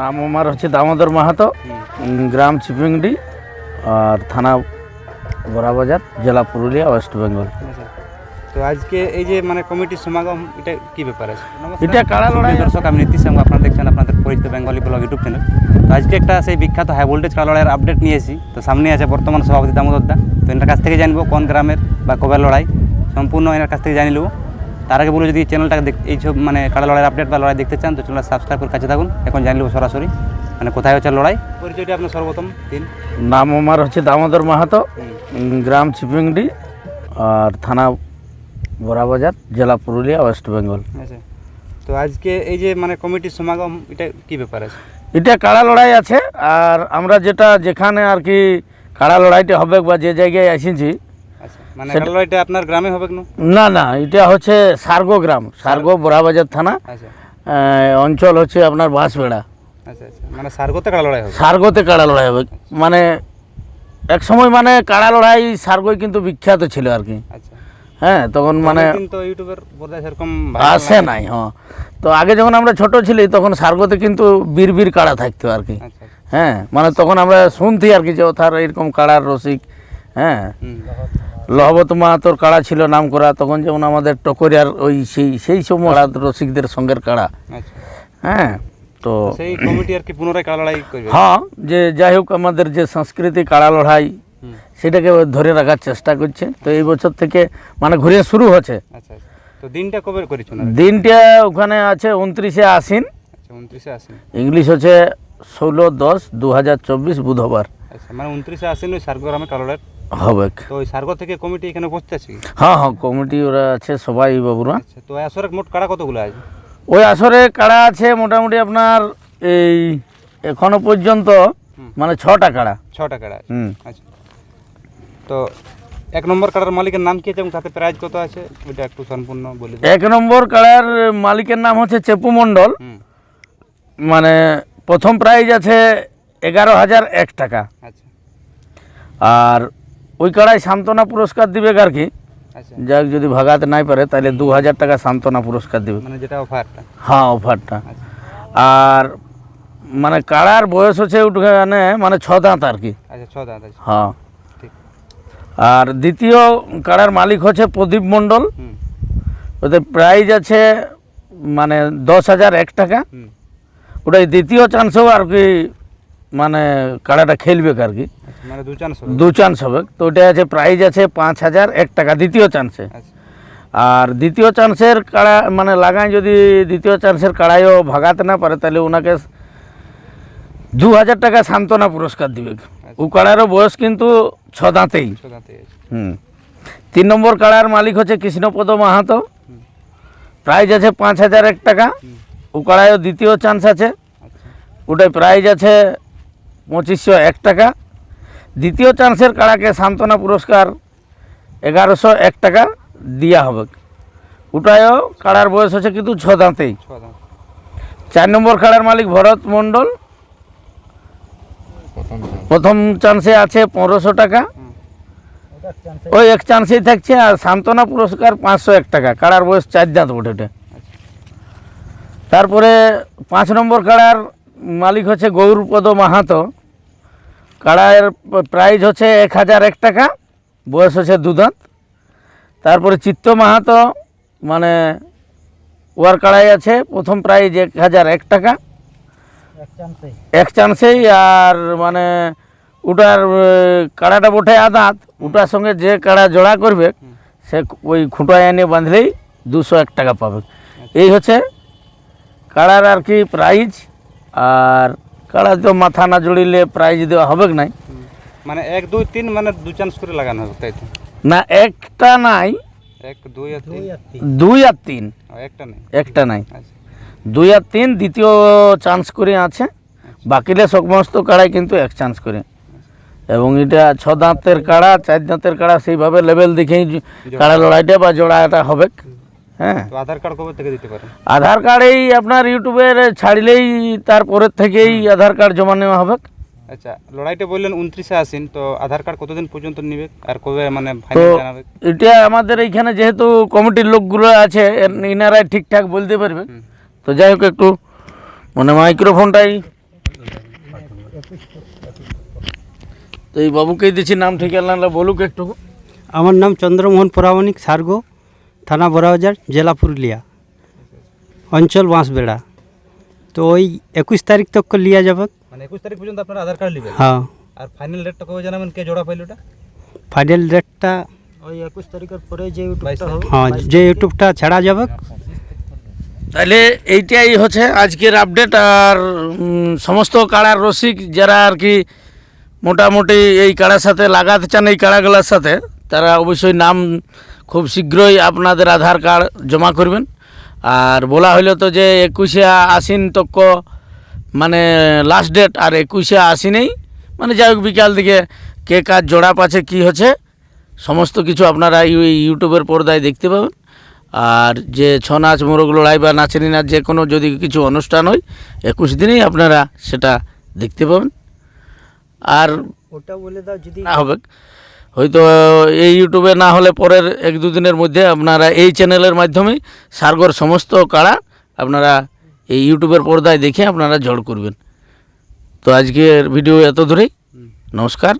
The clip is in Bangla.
নাম আমার হচ্ছে দামোদর মাহাতো গ্রাম চিপিংডি আর থানা বড়াবাজার জেলা পুরুলিয়া ওয়েস্ট বেঙ্গল। আচ্ছা। তো আজকে এই যে মানে কমিটির সমাগম এটা কি ব্যাপার আছে? এটা কাড়া লড়াই দর্শক আমি নীতিশ সামু আপনারা দেখছেন আপনাদের পরিচিত বেঙ্গলি ব্লগ ইউটিউব চ্যানেল তো আজকে একটা সেই বিখ্যাত হাই ভোল্টেজ কাড়া লড়াইয়ের আপডেট নিয়ে এসেছি। তো সামনে আছে বর্তমান সভাপতি দামোদর দা। তো এনার কাছ থেকে জানব কোন গ্রামের বা কবে লড়াই। সম্পূর্ণ এনার কাছ থেকে জানি নেব। তার আগে বলে যদি চ্যানেলটাকে দেখ এই সব মানে কাড়া লড়াইয়ের আপডেট বা লড়াই দেখতে চান তো চ্যানেলটা সাবস্ক্রাইব করে কাছে থাকুন। এখন জানি নেব সরাসরি মানে কোথায় হচ্ছে লড়াই। পরিচয়টা আপনার সর্বপ্রথম দিন। নাম আমার হচ্ছে দামোদর মাহাতো গ্রাম চিপিংডি আর থানা বড়াবাজার জেলা পুরুলিয়া ওয়েস্ট বেঙ্গল। আচ্ছা। তো আজকে এই যে মানে কমিটির সমাগম এটা কি ব্যাপার আছে? এটা কাড়া লড়াই আছে আর আমরা যেটা যেখানে আর কি কাড়া লড়াইটা হবে বা যে জায়গায় এসেছি মানে সেটা- আপনার গ্রামে হবে না না না এটা হচ্ছে সার্গো গ্রাম সার্গো বড়াবাজার থানা। আচ্ছা। অঞ্চল হচ্ছে আপনার বাঁশবেড়া। আচ্ছা আচ্ছা। মানে সারগোতে কাড়া লড়াই হবে? সার্গোতে কাড়া লড়াই হবে। মানে এক সময় মানে কাড়া লড়াই সার্গোই কিন্তু বিখ্যাত ছিল আর কি। হ্যাঁ তখন মানে আসে নাই হ্যাঁ। তো আগে যখন আমরা ছোট ছিলি তখন সার্গোতে কিন্তু বীর বীর কাড়া থাকতো আর কি। হ্যাঁ মানে তখন আমরা শুনতি আর কি যে ওথার এরকম কাড়ার রসিক। হ্যাঁ। লহবত মাহাতোর কাড়া ছিল নাম করা তখন যেমন আমাদের টকরিয়ার ওই সেই সেই সব কাড়া রসিকদের সঙ্গের কাড়া। আচ্ছা। হ্যাঁ তো সেই কমিটি আর কি পুনরায় কাড়া লড়াই করবে? হ্যাঁ যে যাই হোক আমাদের যে সংস্কৃতি কাড়া লড়াই সেটাকে ধরে রাখার চেষ্টা করছে। তো এই বছর থেকে মানে ঘুরে শুরু হচ্ছে। আচ্ছা আচ্ছা। তো দিনটা কবে করেছ দিনটা ওখানে আছে উনত্রিশে আশ্বিন। আচ্ছা উনত্রিশে আসেন ইংলিশ হচ্ছে ষোলো দশ দু হাজার চব্বিশ বুধবার। আচ্ছা মানে উনত্রিশে ওই হবে। তো ওই সারগো থেকে কমিটি এখানে উপস্থিত আছে? হ্যাঁ হ্যাঁ কমিটি ওরা আছে সবাই বাবুরা। আচ্ছা তো আসরে মোট কাড়া কতগুলো আছে? ওই আসরে কাড়া আছে মোটামুটি আপনার এই এখনও পর্যন্ত মানে ছটা কাড়া ছটা কাড়া হুম। আচ্ছা। তো এক নম্বর কাড়ার মালিকের নাম কি আছে এবং তাতে প্রাইজ কত আছে? ওইটা একটু সম্পূর্ণ বলে এক নম্বর কাড়ার মালিকের নাম হচ্ছে চেপু মণ্ডল। মানে প্রথম প্রাইজ আছে এগারো হাজার এক টাকা। আচ্ছা। আর ওই কাড়ায় সান্ত্বনা পুরস্কার দিবে আর কি? আচ্ছা। যাক যদি ভাগাতে নাই পারে তাহলে দু হাজার টাকা সান্ত্বনা পুরস্কার দিবে। মানে যেটা অফারটা হ্যাঁ অফারটা আচ্ছা। আর মানে কাড়ার বয়স হচ্ছে ওখানে মানে ছ দাঁত আর কি। আচ্ছা হ্যাঁ। আর দ্বিতীয় কাড়ার মালিক হচ্ছে প্রদীপ মণ্ডল। ওদের প্রাইজ আছে মানে দশ হাজার এক টাকা। ওটাই দ্বিতীয় চান্সেও আর কি মানে কাড়াটা খেলবে আর কি। দু চান্স হবে। দু চান্স হবে। তো ওটা আছে প্রাইজ আছে পাঁচ হাজার এক টাকা দ্বিতীয় চান্সে। আচ্ছা। আর দ্বিতীয় চান্সের কাড়া মানে লাগায় যদি দ্বিতীয় চান্সের কাড়াইও ভাগাতে না পারে তাহলে ওনাকে দু হাজার টাকা সান্ত্বনা পুরস্কার দিবে। ও কাড়ারও বয়স কিন্তু ছ দাঁতেই। ছ দাঁতে আছে। হুম। তিন নম্বর কাড়ার মালিক হচ্ছে কৃষ্ণপদ মাহাতো। প্রাইজ আছে পাঁচ হাজার এক টাকা। ও কাড়াইও দ্বিতীয় চান্স আছে। আচ্ছা। ওটাই প্রাইজ আছে পঁচিশশো এক টাকা। দ্বিতীয় চান্সের কাড়াকে সান্ত্বনা পুরস্কার এগারোশো এক টাকা দেওয়া হবে। ওটাও কাড়ার বয়স হচ্ছে কিন্তু ছ দাঁতেই। চার নম্বর কাড়ার মালিক ভরত মণ্ডল। প্রথম চান্সে। আছে পনেরোশো টাকা। ওই এক চান্সেই থাকছে আর সান্ত্বনা পুরস্কার পাঁচশো এক টাকা। কাড়ার বয়স চার দাঁত ওঠে ওঠে তারপরে পাঁচ নম্বর কাড়ার মালিক হচ্ছে গৌরপদ মাহাতো। কাড়ার প্রাইজ হচ্ছে এক হাজার এক টাকা বয়স হচ্ছে দু দাঁত তারপরে চিত্ত মাহাতো মানে ওয়ার কাড়াই আছে প্রথম প্রাইজ এক হাজার এক টাকা। এক চান্সেই আর মানে ওটার কাড়াটা বটে আদাত। ওটার সঙ্গে যে কাড়া জোড়া করবে সে ওই খুঁটায় এনে বাঁধলেই দুশো এক টাকা পাবে। এই হচ্ছে কাড়ার আর কি প্রাইজ আর কাড়া তো মাথা না জড়িলে প্রাইজ দেওয়া হবে নাই। মানে এক দুই তিন মানে দু চান্স করে লাগানো হবে তাই তো? না একটা নাই। এক দুই আর তিন? দুই আর তিন। একটা নেই? একটা নাই। আচ্ছা। দুই আর তিন দ্বিতীয় চান্স করে আছে। বাকিলে সমস্ত কাড়াই কিন্তু এক চান্স করে। এবং এটা ছ দাঁতের কাড়া চার দাঁতের কাড়া সেইভাবে লেভেল দেখেই কাড়া লড়াইটা বা জোড়াটা হবে হ্যাঁ। আধার কার্ড কবে থেকে দিতে পারেন? আধার কার্ড এই আপনার ইউটিউবে ছাড়লেই তারপরের থেকেই আধার কার্ড জমা নেওয়া হবে। আচ্ছা লড়াইটা বললেন উনত্রিশে আসেন তো আধার কার্ড কতদিন পর্যন্ত নিবে? আর কবে মানে এটা আমাদের এইখানে যেহেতু কমিটির লোকগুলো আছে ইনারাই ঠিকঠাক বলতে পারবে। তো যাই হোক একটু মানে মাইক্রোফোনটাই। তো এই বাবুকেই দিচ্ছি নাম ঠিকানা বলুক একটু। আমার নাম চন্দ্রমোহন পরামানিক সার্গো। থানা বড়াবাজার জেলা পুরুলিয়া। অঞ্চল বাঁশবেড়া। তো ওই একুশ তারিখ তক লিয়া যাবে মানে একুশ তারিখ পর্যন্ত আপনারা আধার কার্ড নেবেন হ্যাঁ। আর ফাইনাল রেটটা কবে জানাবেন? কে জোড়া পাইল ওটা? ফাইনাল রেটটা ওই একুশ তারিখের পরে যে ইউটিউবটা হ্যাঁ যে ইউটিউবটা ছাড়া যাবে তাহলে এইটাই হচ্ছে আজকের আপডেট আর সমস্ত কাড়ার রসিক যারা আর কি মোটামুটি এই কাড়ার সাথে লাগাতে চান এই কাড়াগুলোর সাথে তারা অবশ্যই নাম খুব শীঘ্রই আপনাদের আধার কার্ড জমা করবেন। আর বলা হইল তো যে একুশে আশ্বিন তক্ক মানে লাস্ট ডেট আর একুশে আশ্বিনেই মানে যাই হোক বিকাল দিকে কে কাজ জোড়া পাচ্ছে কী হচ্ছে সমস্ত কিছু আপনারা ইউ- ইউটিউবের পর্দায় দেখতে পাবেন। আর যে ছ নাচ মোরগ লড়াই বা নাচেনি নাচ যে কোনো যদি কিছু অনুষ্ঠান হয় একুশ দিনেই আপনারা সেটা দেখতে পাবেন। আর ওটা বলে দাও যদি না হবে। হয়তো এই ইউটিউবে না হলে পরের এক দুদিনের মধ্যে আপনারা এই চ্যানেলের মাধ্যমে সার্গর সমস্ত কাড়া আপনারা এই ইউটিউবের পর্দায় দেখে আপনারা জড় করবেন। তো আজকের ভিডিও এত ধরেই। নমস্কার।